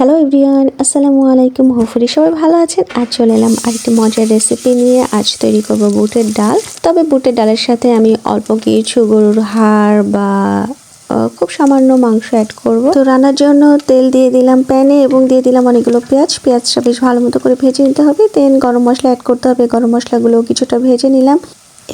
Hello everyone আসসালামু আলাইকুম hopefully সবাই ভালো আছেন। আজ চলে এলাম আরেকটি মজার রেসিপি নিয়ে। আজ তৈরি করব বুটের ডাল। তবে বুটের ডালের সাথে আমি অল্প কিছু গরুর হাড় বা খুব সামান্য মাংস অ্যাড করব। তো রান্নার জন্য তেল দিয়ে দিলাম প্যানে এবং দিয়ে দিলাম অনেকগুলো পেঁয়াজ। পেঁয়াজটা বেশ ভালো মতো করে ভেজে নিতে হবে। দেন গরম মশলা অ্যাড করতে হবে। গরম মশলাগুলো কিছুটা ভেজে নিলাম।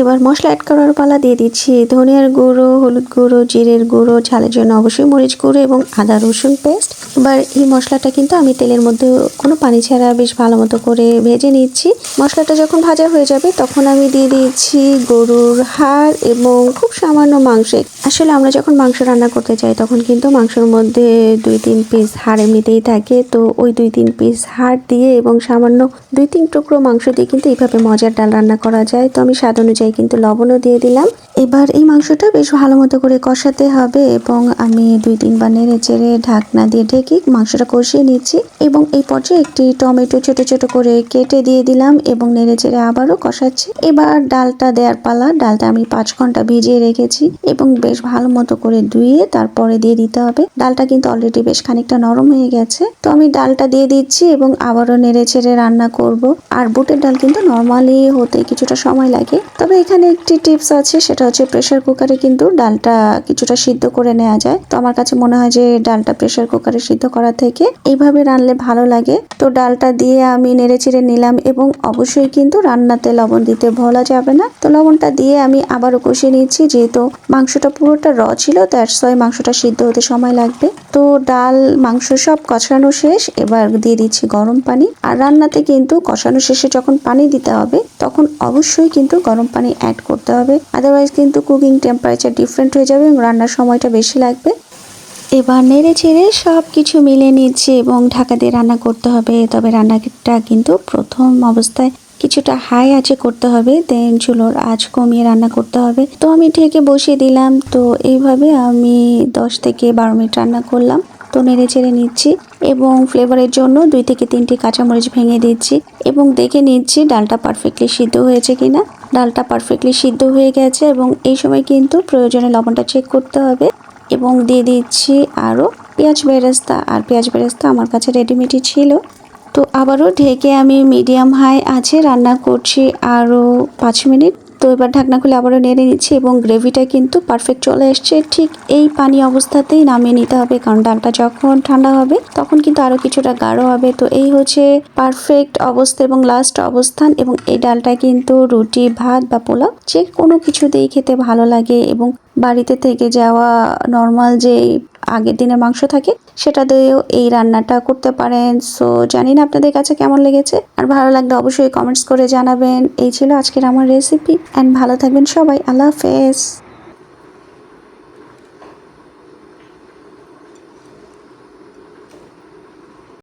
এবার মশলা অ্যাড করার পালা দিয়ে দিচ্ছি। ধনিয়ার গুঁড়ো, হলুদ গুঁড়ো, জিরের গুঁড়ো, ঝালের জন্য অবশ্যই মরিচ গুঁড়ো এবং আদা, রসুন পেস্ট এবার এই মশলাটা কিন্তু আমি তেলের মধ্যে কোনো পানি ছাড়া বেশ ভালো মতো করে ভেজে নিচ্ছি। মশলাটা যখন ভাজা হয়ে যাবে, তখন আমি দিয়ে দিচ্ছি গরুর হাড় এবং খুব সামান্য মাংস আসলে আমরা যখন মাংস রান্না করতে চাই তখন কিন্তু মাংসের মধ্যে দুই তিন পিস হাড় এমনিতেই থাকে। তো ওই দুই তিন পিস হাড় দিয়ে এবং সামান্য দুই তিন টুকরো মাংস দিয়ে কিন্তু এইভাবে মজার ডাল রান্না করা যায়। তো আমি স্বাদ অনুযায়ী কিন্তু লবণও দিয়ে দিলাম। এবার এই মাংসটা বেশ ভালো মতো করে কষাতে হবে এবং আমি দুই তিনবার নেড়ে চেড়ে ঢাকনা দিয়ে ঢেকে মাংসটা কষিয়ে নিচ্ছি এবং এই পর্যায়ে একটি টমেটো ছোট ছোট করে কেটে দিয়ে দিলাম এবং নেড়ে চেড়ে আবারও কষাচ্ছি। এবার ডালটা দেওয়ার পালা, ডালটা আমি পাঁচ ঘণ্টা ভিজিয়ে রেখেছি এবং বেশ ভালো মতো করে ধুয়ে তারপরে দিয়ে দিতে হবে। ডালটা কিন্তু অলরেডি বেশ খানিকটা নরম হয়ে গেছে। তো আমি ডালটা দিয়ে দিচ্ছি এবং আবারও নেড়ে ছেড়ে রান্না করব। আর বুটের ডাল কিন্তু নর্মালি হতে কিছুটা সময় লাগে। তবে এখানে একটি টিপস আছে, সেটা হচ্ছে প্রেসার কুকারে কিন্তু ডালটা কিছুটা সিদ্ধ করে নেওয়া যায়। তো আমার কাছে মনে হয় যে ডালটা প্রেসার কুকারে সিদ্ধ করা থেকে এইভাবে রানলে ভালো লাগে। তো ডালটা দিয়ে আমি নেড়ে চেড়ে নিলাম এবং অবশ্যই কিন্তু রান্নাতে লবণ দিতে ভোলা যাবে না। তো লবণটা দিয়ে আমি আবারও কষিয়ে নিচ্ছি, যেহেতু মাংসটা পুরোটা র ছিল দ্যাটস ওয়াই মাংসটা সিদ্ধ হতে সময় লাগবে। তো ডাল, মাংস সব কষানো শেষ, এবার দিয়ে দিচ্ছি গরম পানি। আর রান্নাতে কিন্তু কষানো শেষে যখন পানি দিতে হবে, তখন অবশ্যই কিন্তু গরম পানি অ্যাড করতে হবে। আদারওয়াইজ কিন্তু কুকিং টেম্পারেচার ডিফারেন্ট হয়ে যাবে এবং রান্নার সময়টা বেশি লাগবে। এবার নেড়ে চেড়ে সব কিছু মিলে নিচ্ছে এবং ঢাকা দিয়ে রান্না করতে হবে। তবে রান্নাটা কিন্তু প্রথম অবস্থায় কিছুটা হাই আঁচে করতে হবে। দেন চুলোর আঁচ কমিয়ে রান্না করতে হবে। তো আমি ঢেকে বসিয়ে দিলাম। তো এইভাবে আমি দশ থেকে বারো মিনিট রান্না করলাম। তো নেড়ে চেড়ে নিচ্ছি এবং ফ্লেভারের জন্য দুই থেকে তিনটি কাঁচামরিচ ভেঙে দিচ্ছি এবং দেখে নিচ্ছি ডালটা পারফেক্টলি সিদ্ধ হয়েছে কিনা। ডালটা পারফেক্টলি সিদ্ধ হয়ে গেছে এবং এই সময় কিন্তু প্রয়োজনে লবণটা চেক করতে হবে এবং দিয়ে দিচ্ছি আরও পেঁয়াজ বেরেস্তা। আর পেঁয়াজ বেরেস্তা আমার কাছে রেডিমেডই ছিল। তো আবারও ঢেকে আমি মিডিয়াম হাই আছে, রান্না করছি আরও পাঁচ মিনিট। তো এবার ঢাকনা খুলে আবারও নেড়ে নিচ্ছি এবং গ্রেভিটা কিন্তু পারফেক্ট চলে এসছে। ঠিক এই পানি অবস্থাতেই নামিয়ে নিতে হবে, কারণ ডালটা যখন ঠান্ডা হবে তখন কিন্তু আরও কিছুটা গাঢ় হবে। তো এই হচ্ছে পারফেক্ট অবস্থা এবং লাস্ট অবস্থান এবং এই ডালটা কিন্তু রুটি, ভাত বা পোলাও যে কোনো কিছু দিয়েই খেতে ভালো লাগে এবং বাড়িতে থেকে যাওয়া নর্মাল যে আগের দিনের মাংস থাকে, সেটা দিয়েও এই রান্নাটা করতে পারেন। সো জানি না আপনাদের কাছে কেমন লেগেছে। আর ভালো লাগলে অবশ্যই কমেন্টস করে জানাবেন। এই ছিল আজকের আমার রেসিপি অ্যান্ড ভালো থাকবেন সবাই। আল্লাহ হাফেজ।